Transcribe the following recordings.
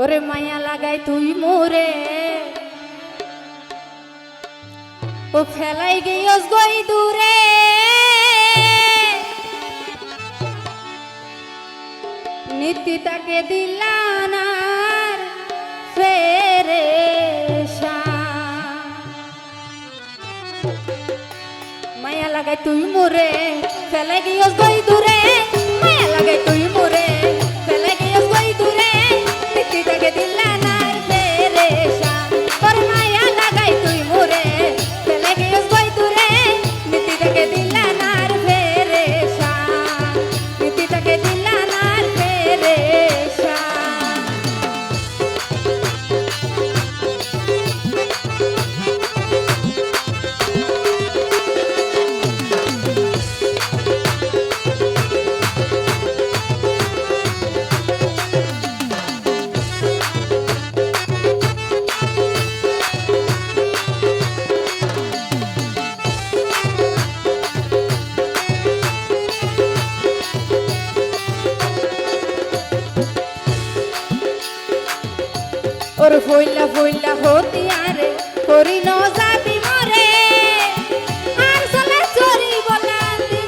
ওরে মায়া লাগাই তুই মোরে। ও ফেলাই গিয়স গই দূরে। নীতি তাকে দিলানার ফেরে মায়া লাগাই তুই মোরে ফেলে গিয়স গই দূরে। ওর ফইলা ফইলা হতি আরে করি ন যাবি মরে। আর চলে চরি বলান্তি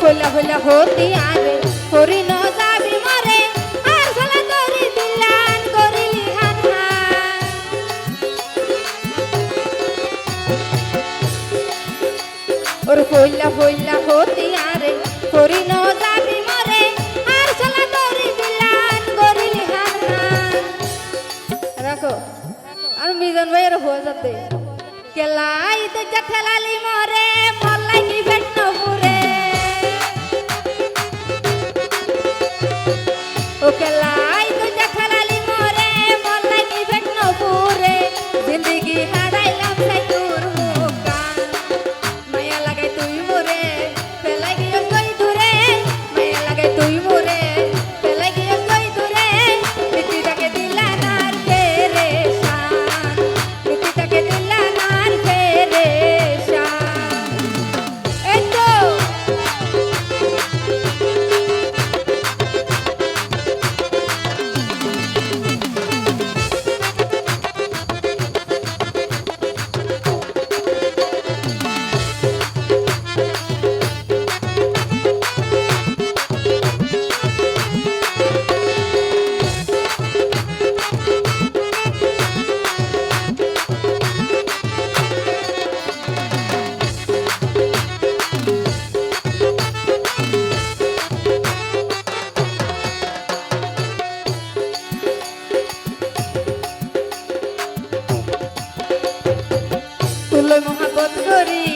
ফইলা ফইলা হতি আরে করি ন যাবি মরে আর দিলান ওর ফইলা ফইলা হতি আরে করি ন মিজান ভাইয়ের হয়ে যাতে কেলাই দেখা ঠেলালি মরে মল্লাই করি।